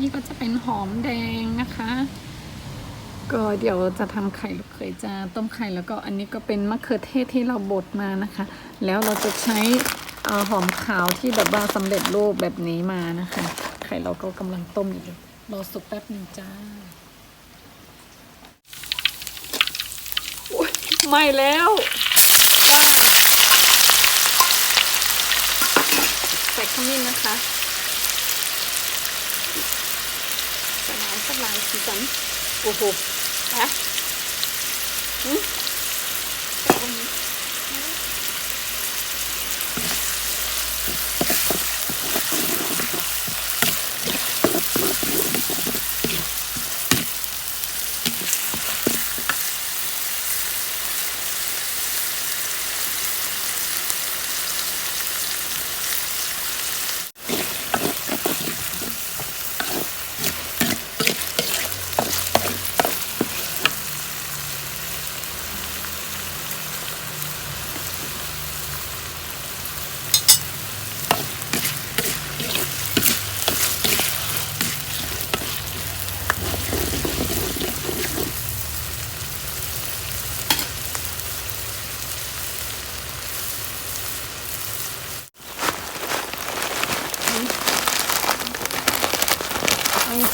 นี่ก็จะเป็นหอมแดงนะคะ ก็เดี๋ยวจะทำไข่ลูกเขยจะต้มไข่แล้วก็อันนี้ก็เป็นมะเขือเทศที่เราบดมานะคะ แล้วเราจะใช้อหอมขาวที่แบบว่าสำเร็จรูปแบบนี้มานะคะ ไข่เราก็กำลังต้มอยู่รอสุกแป๊บหนึ่งจ้าโอ๊ยไม่แล้วใส่ขมิ้นนะคะ สลายสลายสีสันโอ้โหอะ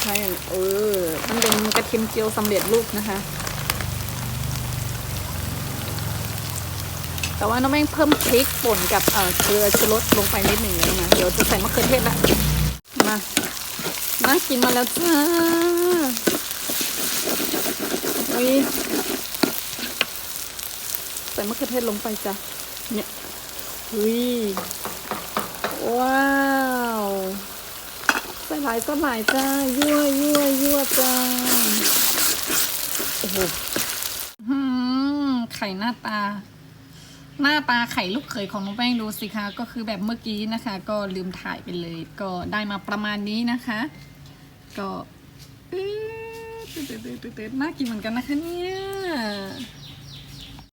ใช่เออมันเป็นกระเทียมเจียวสำเร็จรูปนะคะ แต่ว่าน้องแม่งเพิ่มพริกป่นกับเอ่อเกลือชูรสลงไปนิดหนึ่งแล้วนะเดี๋ยวจะใส่มะเขือเทศละมาน่ากินมาแล้วจ้าอุ้ยใส่มะเขือเทศลงไปจ้ะเนี่ยอุ้ยว้าว ใส่หลายก็หลายจ้า ยั่วยั่วยั่วจ้า โอ้โหหืมไข่หน้าตา หน้าตาไข่ลูกเขยของน้องแป้งดูสิคะ ก็คือแบบเมื่อกี้นะคะ ก็ลืมถ่ายไปเลย ก็ได้มาประมาณนี้นะคะ ก็เอ๊ะเต๊ดๆๆๆน่ากินเหมือนกันนะคะเนี่ย